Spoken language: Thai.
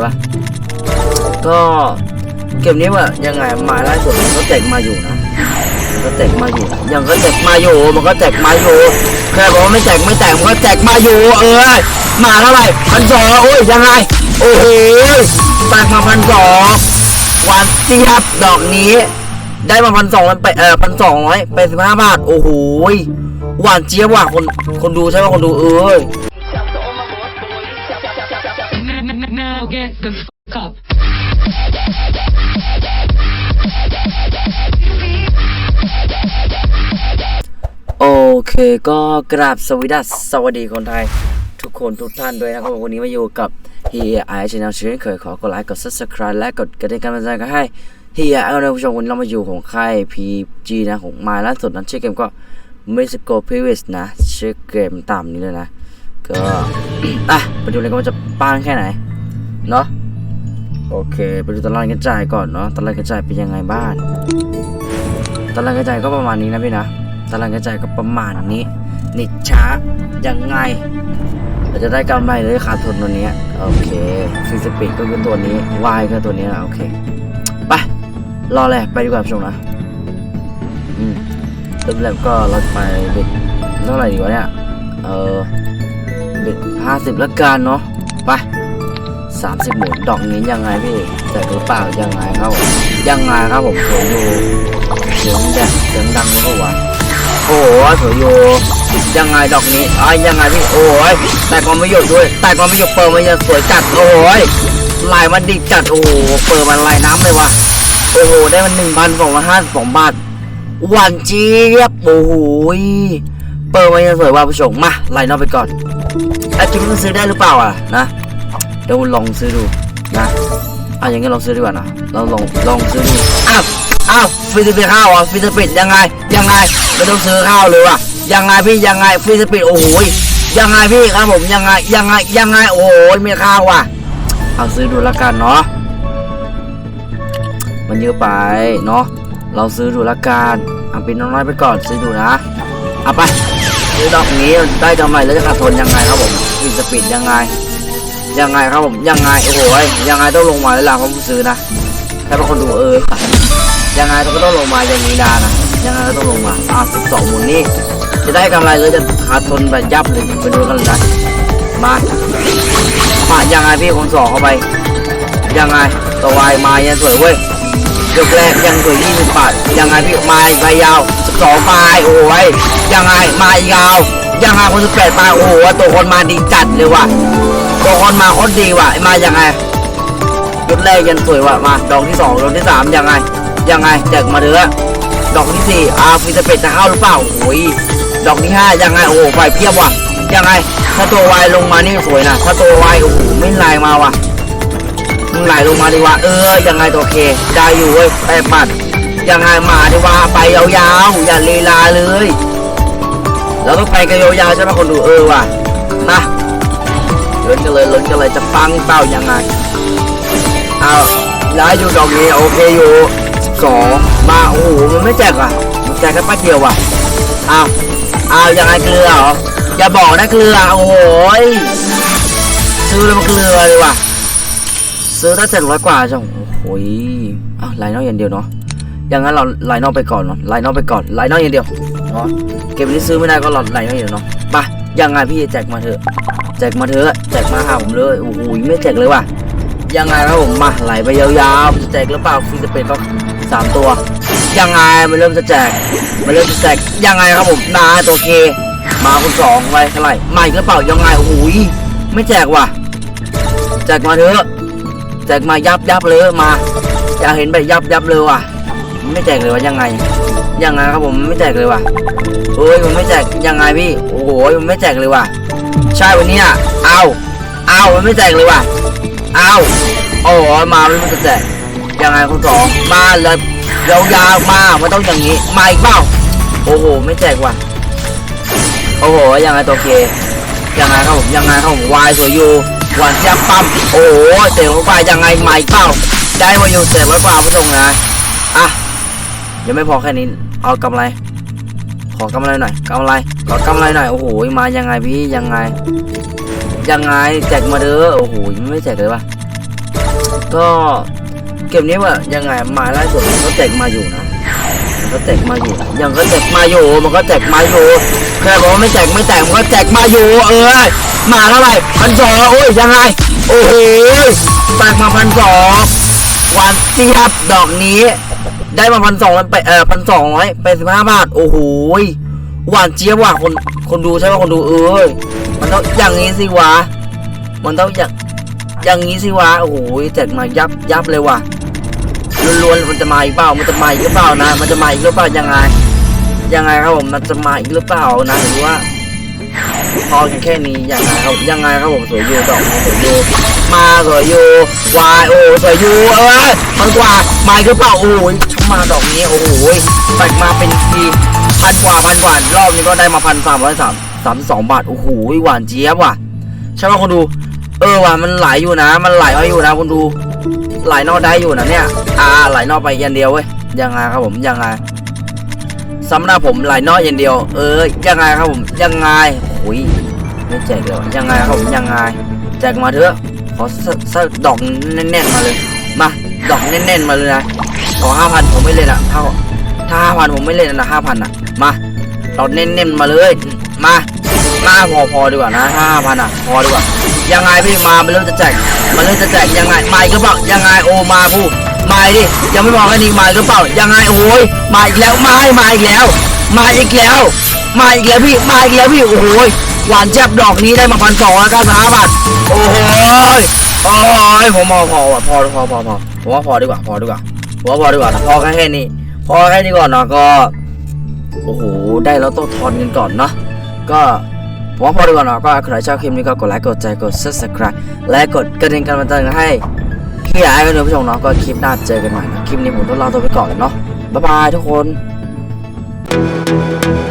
เลยปะก็เกมนี้ว่ายังไงมาล่าสุดมันก็แจกมาอยู่นะมันก็แจกมาอยู่ยังก็แจกมาอยู่มันก็แจกมาอยู่แค่บอกว่าไม่แจกไม่แจกมันก็แจกมาอยู่เออมาเท่าไหร่พันสองโอ้ยยังไงโอ้โหแตกมาพันสองหวานเจี๊ยบดอกนี้ได้มาพันสองไปเออพันสองร้อยไปสิบห้าบาท โอ้โหหวานเจี๊ยบว่ะคนคนดูใช่ไหมคนดูเอ้ย Now get the fuck up. โอเคก็กราบสวัสดีสวัสดีคนไทย ทุกคนทุกท่านด้วยนะครับวันนี้มาอยู่กับเฮียไอชแนลเช่นเคยขอกดไลค์กด subscribe และกดกระดิ่งกำลังใจกันให้เฮียไอนะผู้ชมวันนี้เรามาอยู่ของค่าย PG นะของมาล่าสุดนั้นชื่อเกมก็ m e x i c o p r e v i s นะชื่อเกมตามนี้เลยนะ ก็อะไปดูเลยก็ว่าจะปานแค่ไหน เนาะโอเคไปดูตารางกระจายก่อนเนาะตารางกระจายเป็นยังไงบ้างตารางกระจายก็ประมาณนี้นะพี่นะตารางกระจายก็ประมาณนี้นิดช้ายังไงเราจะได้กำไรหรือขาดทุนตัวนี้โอเคฟิสปีดก็คือตัวนี้วายก็ตัวนี้นะโอเคไปรอเลยไปดีกว่าผู้ชมนะอืมเริ่มแรกก็เราจะไปเบ็ดเท่าไหร่ดีวะเนี่ยเออเบ็ดห้าสิบละกันเนาะไป สามสิบหมื่นดอกนี้ยังไงพี่แจกหรือเปล่ายังไงครับผมยังไงครับผมสวยอยู่เสียงแดดเสียงดังแล้วก็วะโอ้โหสวยอยู่ยังไงดอกนี้อ้ายยังไงพี่โอ้ยแต่ความไม่หยุดด้วยแต่ความไม่หยุดเปิดมันจะสวยจัดโอ้ยลายมันดีจัดโอ้โหเปิดมันลายน้ำเลยวะโอ้โหได้มันหนึ่งพันสองร้อยห้าสิบสองบาทหวานเจี๊ยบโอ้โหเปิดมันจะสวยว่าผู้ชมมาไล่นอกไปก่อนไอ้คิดว่ามันซื้อได้หรือเปล่าอะนะ เดี๋ยวลองซื้อดูนะอะอย่างงี้ลองซื้อดีกว่านะเราลองลองซื้อดูอ้าวอ้าวฟิสปิดข้าวอะฟิสปิดยังไง ยังไงไม่ต้องซื้อข้าวเลยว่ะยังไงพี่ยังไงฟิสปิดโอ้โหยยังไงพี่ครับผมยังไงยังไงยังไงโอ้โหยมีข้าวว่ะเอาซื้อดูละกันเนาะมันเยอะไปเนาะเราซื้อดูละกันเอาเป็นน้อยๆไปก่อนซื้อดูนะเอาไปซื้อดอกนี้ได้กำไรแล้วจะขาดทุนยังไงครับผมฟิสปิดยังไง ยังไงครับผมยังไงโอ้โหยยังไงต้องลงมาแล้วล่ะผมซื้อนะถ้าเป็นคนดูเออยังไงก็ต้องลงมาอย่างนี้ดานะยังไงก็ต้องลงมาอะสิบสองหมุนนี่จะได้กำไรหรือจะขาดทุนแบบยับเลยไปดูกันเลยนะมามายังไงพี่คนสองเข้าไป ยังไงตัววายมายังสวยเว้ยยกแรกยังสวยยี่สิบบาทยังไงพี่มาใบยาวสิบสองปลายโอ้ยยังไงมายาวยังไงคนสิบแปดปลายโอ้โหตัวคนมาดีจัดเลยว่ะ ตัวคนมาโคตรดีว่ะมายังไงยุดแรกยันสวยว่ะมาดอกที่สองดอกที่สามยังไง ยังไงแจกมาเถอดอกที่สี่อาฟิสเปตจะเข้าหรือเปล่าโอ้ยดอกที่ห้ายังไงโอ้โหไฟเพียบว่ะยังไง ถ้าตัววายลงมานี่สวยนะถ้าตัววายโอ้โหไม่ไหลมาว่ะมึงไหลลงมาดีกว่า เออยังไงตัวเคได้อยู่เว้ยแปดปัดยังไงมาดีว่าไปยาวๆอย่าลีลาเลยเราต้องไปกันยาวๆใช่ไหมคนดูเออว่ะนะ ลุ้นกันเลยลุ้นกันเลยจะปังเปล่ายังไงเอาย้ายอยู่ดอกนี้โอเคอยู่สองมาโอ้โหมันไม่แจกอะมันแจกแค่ป้าเดียวอะเอาเอายังไงเกลือเหรออย่าบอกนะเกลือโอ้โหยซื้อแล้วมันเกลือเลยว่ะซื้อถ้าเจ็ดร้อยกว่าจังโอ้โหยอ้าวไลน์นอกอย่างเดียวเนาะอย่างนั้นเราไลน์นอกไปก่อนเนาะไลน์นอกไปก่อนไลน์นอกอย่างเดียวเนาะเก็บนี้ซื้อไม่ได้ก็หลอดไลน์นอกอย่างเดียวเนาะไปยังไงพี่แจกมาเถอะ แจกมาเถอะแจกมาหาผมเลยโอ้โหไม่แจกเลยว่ะยังไงครับผมมาไหลไปยาวๆจะแจกหรือเปล่าฟรีสเปนก็สามตัว ยังไงมันเริ่มจะแจกมันเริ่มจะแจกยังไงครับผมนาตัวเคมาคนสองไปเท่าไหร่มาอีกหรือเปล่ายังไงโอ้โหไม่แจกว่ะแจกมาเถอะแจกมายับยับเลยมาอยากเห็นแบบยับยับเลยว่ะ ไม่แจกเลยว่ะยังไงยังไงครับผมไม่แจกเลยว่ะเฮ้ยมันไม่แจกยังไงพี่โอ้โหมันไม่แจกเลยว่ะ ใช่วันนี้อะเอาเอามันไม่แจกเลยว่ะเอาโอ้โหมาไม่รู้จะแจกยังไงคนสองมาเลยยาวๆมาไม่ต้องอย่างนี้มาอีกเปล่าโอ้โหไม่แจกว่ะโอ้โหยังไงตัวเคยังไงครับผมยังไงครับผมวายสวยอยู่หวานเจี๊ยบปั๊มโอ้โหเตะลงไปยังไงมาอีกเปล่าได้มาอยู่เสร็จไว้กว่าผู้ชมนะอะยังไม่พอแค่นี้เอากำไร อกำไรหน่อยกำไรขอกำไรหน่อยโอ้โหมายังไงพี่ยังไง ยังไงแจกมาเด้อโอ้โหไม่แจกเลยว่ะก็เกมนี้ว่ายังไงมาล่าสุดมันก็แจกมาอยู่นะมันก็แจกมาอยู่ยังก็แจกมาอยู่มันก็แจกมาอยู่แค่บอกว่าไม่แจกไม่แจกมันก็แจกมาอยู่เออมาเท่าไหร่พันสองโอ้ยยังไงโอ้โหแตกมาพันสองวานเจี๊ยบดอกนี้ ได้มาพันสองไปเออพันสองร้อยไปสิบห้าบาท โอ้โหหวานเจี๊ยบว่ะคนคนดูใช่ไหมคนดูเอ้ยมันต้องอย่างนี้สิวะมันต้องอย่างอย่างนี้สิวะโอ้โหแจกมายับยับเลยว่ะล้วนๆมันจะมาอีกเปล่ามันจะมาอีกหรือเปล่านะ มันจะมาอีกหรือเปล่ายังไง ยังไงครับผมมันจะมาอีกหรือเปล่านะหรือว่าพอแค่นี้ยังไงครับยังไงครับผมสวยอยู่ดอกสวยอยู่มาสวยอยู่วายโอสวยอยู่เอ้ยมันกว่ามาอีกหรือเปล่าโอ้ย มาดอกนี้โอ้โหแตกมาเป็นทีพันกว่าพันกว่ารอบนี้ก็ได้มาพันสามร้อยสามสามสองบาทโอ้โหหวานเจี๊ยบว่ะใช่ไหมคนดูเออว่ะมันไหลอยู่นะ มันไหลเอาอยู่นะคุณดูไหลนอกได้อยู่นะเนี่ยอ่าไหลนอกไปยันเดียวเว้ยยังไงครับผมยังไงสำหรับผมไหลนอกยันเดียว เออยังไงครับผมยังไงโอ้ยไม่แจกเลยยังไงครับผมยังไงแจกมาเถอะขอสักสักดอกแน่นๆมาเลยมาดอกแน่นๆมาเลยนะขอห้าพัน ไม่เล่นอะถ้าถ้าห้าพันผมไม่เล่นนะห้าพันอะ มาดอกเน้นๆมาเลย มามาพอพอดีกว่านะห้าพันอะ พอดีกว่า ยังไงพี่มามันเริ่มจะแจก มันเริ่มจะแจกยังไงมากหรือเปล่ายังไงโอมาพูมาดิ ยังไม่บอกแค่นี้มาอีกหรือเปล่า ยังไงโอ้ย มาอีกแล้วมามาอีกแล้ว มาอีกแล้ว มาอีกแล้วพี่ มาอีกแล้วพี่ โอ้ย หวานแจ๊บดอกนี้ได้มาพันสองแล้วก้าสิบห้าบาทโอ้ยโอ้ยผมพอพอว่ะพอพอพอพอผมว่าพอดีกว่า พอดีกว่า ว่าพอดีกว่านะพอแค่นี้พอแค่นี้ก่อนเนาะก็โอ้โหได้แล้วต้องทอนเงินก่อนเนาะก็ว่าพอดีกว่าเนาะก็ใครชอบคลิปนี้ก็กดไลค์กดใจกด subscribe และกดกระดิ่งกันมาเตือให้พี่อยากให้คุณผู้ชมเนาะก็คลิปหน้าเจอกันใหม่คลิปนี้ผมต้องลาตัวไปก่อนเนาะบ๊ายบายทุกคน Thank you.